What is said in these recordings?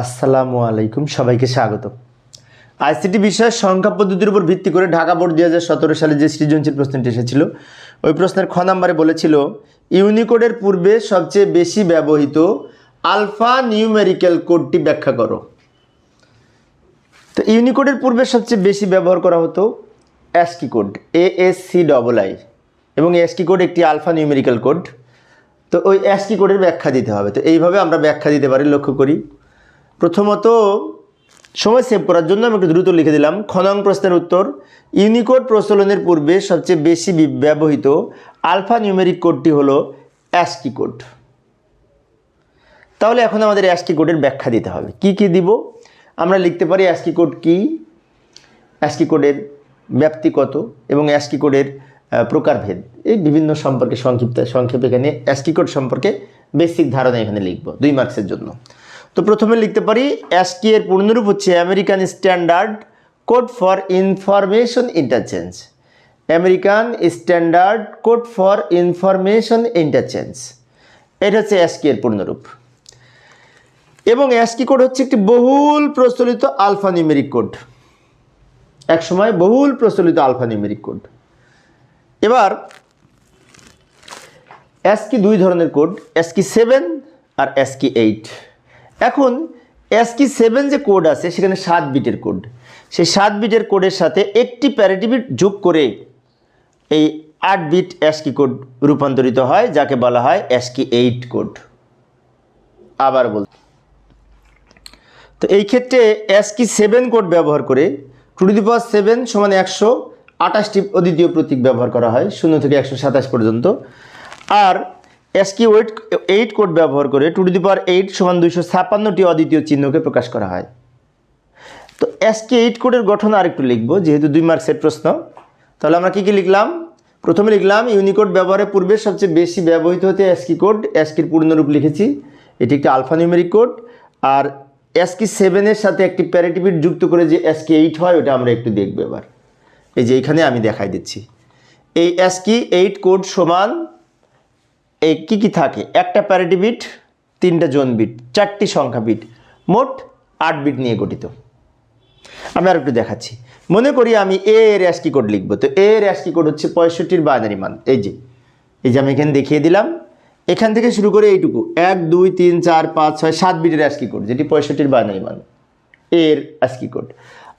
আসসালামু আলাইকুম, সবাইকে স্বাগত। আইসিটি বিষয়ের সংখ্যা পদ্ধতির উপর ভিত্তি করে ঢাকা বোর্ড দু হাজার সতেরো সালে যে সৃজনশীল প্রশ্নটি এসেছিল, ওই প্রশ্নের খ নাম্বারে বলেছিল, ইউনিকোডের পূর্বে সবচেয়ে বেশি ব্যবহৃত আলফা নিউমেরিক্যাল কোডটি ব্যাখ্যা করো। তো ইউনিকোডের পূর্বে সবচেয়ে বেশি ব্যবহার করা হতো ASCII code A S C double I এবং অ্যাসকি কোড একটি আলফা নিউমেরিক্যাল কোড। তো ওই অ্যাসকি কোডের ব্যাখ্যা দিতে হবে। তো এইভাবে আমরা ব্যাখ্যা দিতে পারি, লক্ষ্য করি। প্রথমত, সময় সেভ করার জন্য আমি একটু দ্রুত লিখে দিলাম। খনং প্রশ্নের উত্তর, ইউনিকোড প্রচলনের পূর্বে সবচেয়ে বেশি ব্যবহৃত আলফা নিউমেরিক কোডটি হলো অ্যাসকি কোড। তাহলে এখন আমাদের অ্যাসকি কোডের ব্যাখ্যা দিতে হবে। কি কি দিব? আমরা লিখতে পারি অ্যাসকি কোড কি? অ্যাসকি কোডের ব্যাপ্তি কত? এবং অ্যাসকি কোডের প্রকারভেদ। এই বিভিন্ন সম্পর্কে সংক্ষিপ্ত সংক্ষেপে এখানে অ্যাসকি কোড সম্পর্কে বেসিক ধারণা এখানে লিখব, দুই মার্কসের জন্য। তো প্রথমে লিখতে পারি অ্যাসকি এর পূর্ণরূপ হচ্ছে American standard code for information interchange American standard code for information interchange এটা হচ্ছে অ্যাসকি এর পূর্ণরূপ। এবং অ্যাসকি কোড হচ্ছে একটি বহুল প্রচলিত আলফা নিউমেরিক কোড একসময় বহুল প্রচলিত আলফা নিউমেরিক কোড এবার অ্যাসকি দুই ধরনের কোড অ্যাসকি সেভেন আর অ্যাসকি এইট এখন অ্যাসকি সেভেন যে কোড আছে, সেখানে সাত বিটের কোড সেই সাত বিটের কোডের সাথে একটি প্যারিটি বিট যোগ করে এই আট বিট অ্যাসকি কোড রূপান্তরিত হয়, যাকে বলা হয় অ্যাসকি এইট কোড আবার বল তো এই ক্ষেত্রে অ্যাসকি সেভেন কোড ব্যবহার করে টু টু পাওয়ার সেভেন সমান একশো আঠাশটি অদ্বিতীয় প্রতীক ব্যবহার করা হয়, শূন্য থেকে একশো সাতাশ পর্যন্ত। আর অ্যাসকি ওয়েট এইট কোড ব্যবহার করে two to the power eight সমান দুইশো ছাপ্পান্নটি অদ্বিতীয় চিহ্নকে প্রকাশ করা হয়। তো অ্যাসকি এইট কোডের গঠন আরেকটু লিখব, যেহেতু দুই মার্কসের প্রশ্ন। তাহলে আমরা কী কী লিখলাম? প্রথমে লিখলাম ইউনিকোড ব্যবহারের পূর্বে সবচেয়ে বেশি ব্যবহৃত হতে অ্যাসকি কোড অ্যাসকির পূর্ণরূপ লিখেছি। এটি একটি আলফা নিউমেরিক কোড আর অ্যাসকি সেভেনের সাথে একটি প্যারেটিভিট যুক্ত করে যে অ্যাসকি এইট হয়, ওটা আমরা একটু দেখব এবার। এই যে এইখানে আমি দেখাই দিচ্ছি। এই অ্যাসকি এইট কোড সমান এই কী কী থাকে? একটা প্যারিটি বিট তিনটা জোন বিট চারটি সংখ্যা বিট মোট আট বিট নিয়ে গঠিত। আমি আর একটু দেখাচ্ছি। মনে করি আমি এ এর অ্যাসকি কোড লিখব। তো এ এর অ্যাসকি কোড হচ্ছে পঁয়ষট্টির বাইনারি মান। এই যে এই যে আমি এখানে দেখিয়ে দিলাম। এখান থেকে শুরু করে এইটুকু। এক, দুই, তিন, চার, পাঁচ, ছয়, সাত বিটের অ্যাসকি কোড যেটি পঁয়ষট্টির বাইনারি মান। এর অ্যাসকি কোড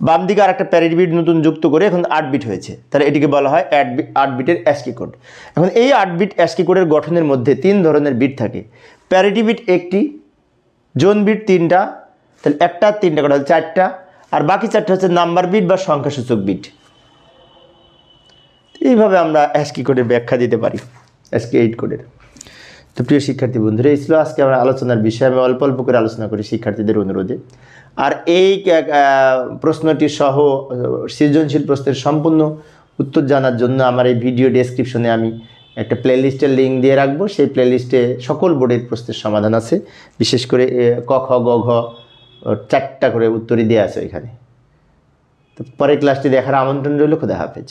বাম দিকে আর একটা প্যারিট বিট নতুন যুক্ত করে এখন আট বিট হয়েছে। তাহলে এটিকে বলা হয় বিট আট বিটের অ্যাসকি কোড এখন এই আট বিট অ্যাসকি কোডের গঠনের মধ্যে তিন ধরনের বিট থাকে। প্যারিটি বিট একটি, জোন বিট তিনটা, তাহলে একটা তিনটা করা হচ্ছে চারটা, আর বাকি চারটা হচ্ছে নাম্বার বিট বা সংখ্যাসূচক বিট এইভাবে আমরা অ্যাসকি কোডের ব্যাখ্যা দিতে পারি অ্যাসকি এইট কোডের তো প্রিয় শিক্ষার্থী বন্ধুরা, এই ছিল আজকে আমরা আলোচনার বিষয়ে। আমি অল্প অল্প করে আলোচনা করি শিক্ষার্থীদের অনুরোধে। আর এই প্রশ্নটি সহ সৃজনশীল প্রশ্নের সম্পূর্ণ উত্তর জানার জন্য আমার এই ভিডিও ডেসক্রিপশনে আমি একটা প্লেলিস্টের লিঙ্ক দিয়ে রাখব। সেই প্লেলিস্টে সকল বোর্ডের প্রশ্নের সমাধান আছে। বিশেষ করে ক, খ, গ, ঘ চারটা করে উত্তরই দেওয়া আছে এখানে তো পরের ক্লাসটি দেখার আমন্ত্রণ রইল। খোদা হাফেজ।